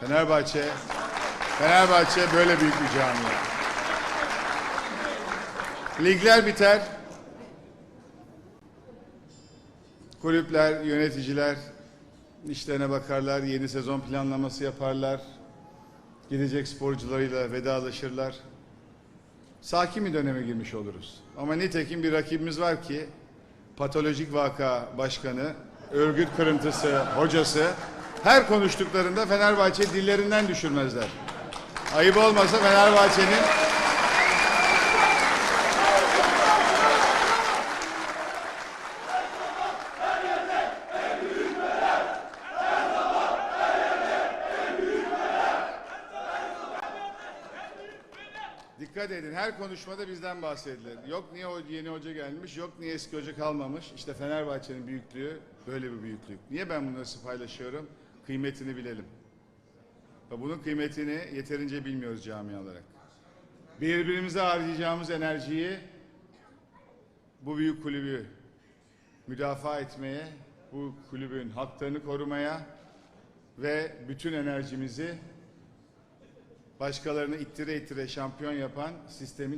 Fenerbahçe, Fenerbahçe böyle büyük bir camia. Ligler biter. Kulüpler, yöneticiler işlerine bakarlar, yeni sezon planlaması yaparlar. Gidecek sporcularıyla vedalaşırlar. Sakin bir döneme girmiş oluruz. Ama nitekim bir rakibimiz var ki patolojik vaka başkanı, örgüt kırıntısı, hocası her konuştuklarında Fenerbahçe dillerinden düşürmezler. Ayıp olmasa Fenerbahçe'nin Dikkat edin her konuşmada bizden bahsedilir. Yok niye yeni hoca gelmiş, yok niye eski hoca kalmamış. İşte Fenerbahçe'nin büyüklüğü böyle bir büyüklük. Niye ben bunları paylaşıyorum? Kıymetini bilelim. Ve bunun kıymetini yeterince bilmiyoruz cami olarak. Birbirimize harcayacağımız enerjiyi bu büyük kulübü müdafaa etmeye, bu kulübün haklarını korumaya ve bütün enerjimizi başkalarını ittire ittire şampiyon yapan sistemin